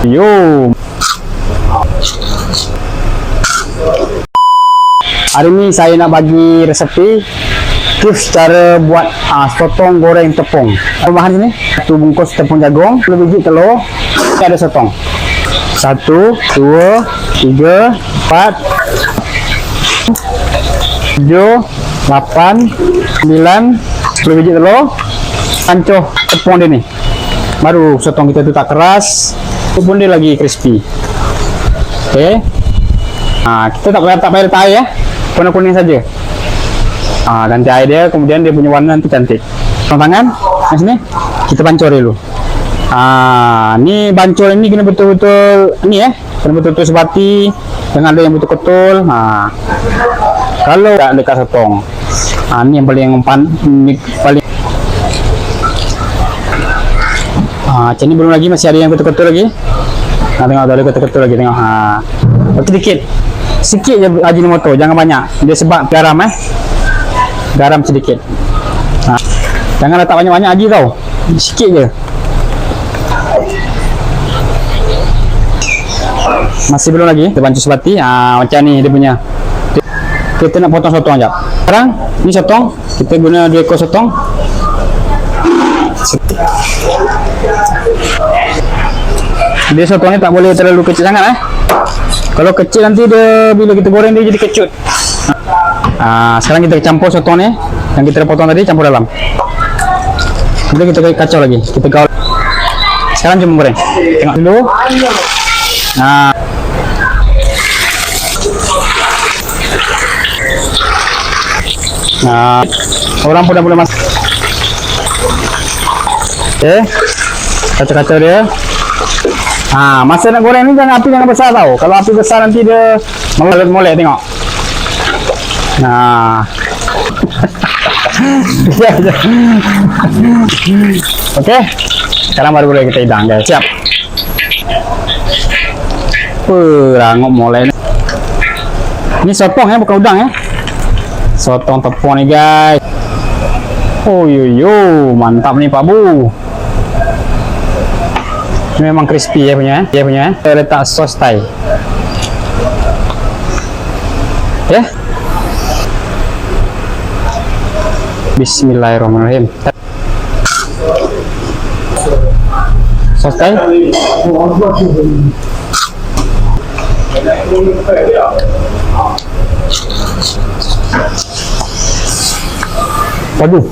Yo. Hari ni saya nak bagi resepi tips cara buat uh, sotong goreng tepung. Bahan sini satu bungkus tepung jagung, 10 biji telur, ini ada sotong. Satu, dua, tiga, empat, tujuh, lapan, sembilan, sepuluh biji telur, pancuh tepung dia ni. Baru sotong kita tu tak keras, tu pun dia lagi crispy. Okey. Ha, kita tak payah tak payah letak air ya. Warna kuning saja. Ah, nanti air dia kemudian dia punya warna nanti cantik. Tolong tangan yang sini kita pancur dulu. Ah, ni bancur ini kena betul-betul ni eh. Kena betul-betul sebati dengan ada yang betul ketul. Ha. Kalau tak dekat sotong. Ah, ni yang paling ni paling Macam ni belum lagi masih ada yang betul-betul lagi. Ha, tengok ada betul-betul lagi tengok. Ha. Okey dikit. Sikit je ajinomoto, jangan banyak. Dia sebab garam eh. Garam sedikit. Ha. Jangan letak banyak-banyak lagi tau. Sikit je. Masih belum lagi. Kita bantu sebati. Ha, macam ni dia punya. Kita nak potong sotong jap. Sekarang ni sotong. Kita guna dua ekor sotong. Dia sotong ni tak boleh terlalu kecil sangat eh. Kalau kecil nanti dia bila kita goreng dia jadi kecut. Ah, sekarang kita campur sotong ni yang kita potong tadi campur dalam. Nanti kita kacau lagi. Kita gaul. Sekarang cuma goreng. Tengok dulu. Nah. Nah, orang pun dah boleh masuk. Okey. Kacau-kacau dia. Ha, masa nak goreng ni jangan api jangan besar tau. Kalau api besar nanti dia molek-molek tengok. Ya. Okey. Sekarang baru boleh kita hidang guys. Siap. Wah, rangop molek ni. Ni sotong ya, bukan udang ya. Sotong tepung ni guys. Oh yo yo, mantap ni Pak Bu. Ini memang crispy ya punya. Eh. Ya punya. Eh. Saya letak sos Thai. Ya. Bismillahirrahmanirrahim. Sos Thai. Waduh.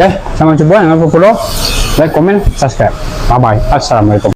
Ya, sama cuba yang aku. Like comment subscribe Babai আসসালামু আলাইকুম